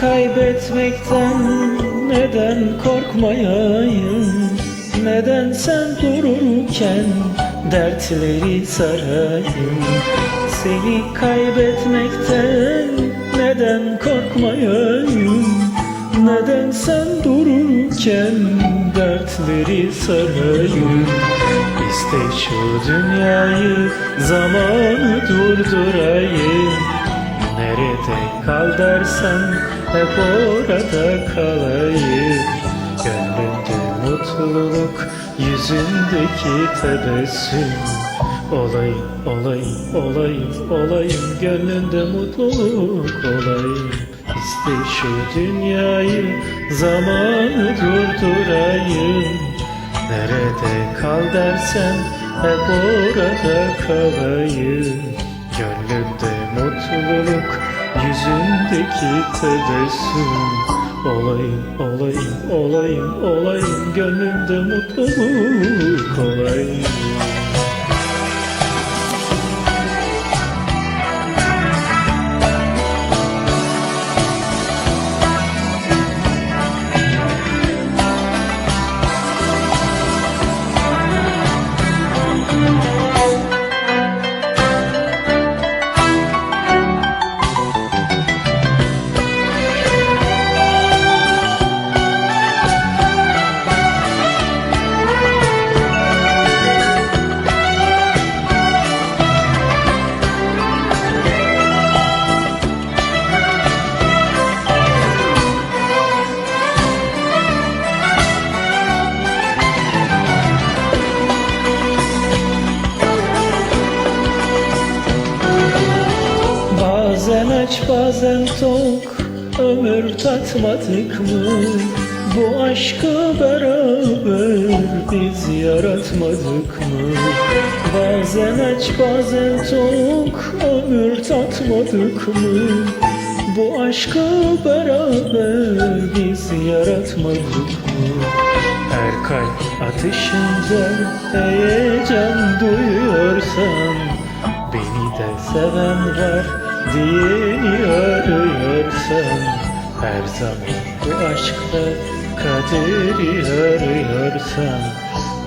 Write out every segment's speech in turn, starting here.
kaybetmekten neden korkmayayım? Neden sen dururken dertleri sarayım? Seni kaybetmekten neden korkmayayım? Neden sen dururken dertleri sarayım? İste şu dünyayı zamanı durdurayım Nerede kal dersen hep orada kalayım. Gönlümde mutluluk yüzündeki tebessüm Olayım, olayım, olayım, olayım. Gönlünde mutluluk olayım. İste şu dünyayı zamanı durdurayım. Nerede kal dersen hep orada kalayım. Gönlümde mutluluk yüzündeki tebessüm. Olayım, olayım, olayım, olayım. Gönlümde mutluluk olayım aç bazen tok Ömür tatmadık mı? Bu aşkı beraber biz yaratmadık mı? Bazen aç bazen tok Ömür tatmadık mı? Bu aşkı beraber biz yaratmadık mı? Her kalp atışında heyecan duyuyorsan Beni de seven var diyeni arıyorsan Her zaman bu aşkta kaderi arıyorsan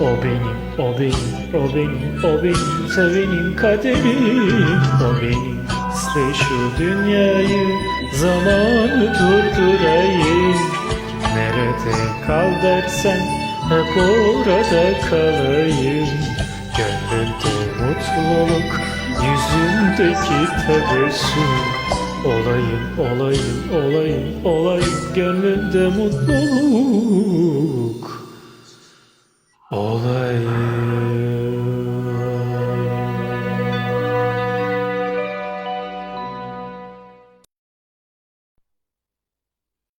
O benim, o benim, o benim, o benim Sevenim kaderim, o benim İşte şu dünyayı zamanı durdurayım. Nerede kal dersen hep orada kalayım. Gönlümde mutluluk yüzündeki tebessüm. Olayım, olayım, olayım, olayım. Gönlümde mutluluk. Olayım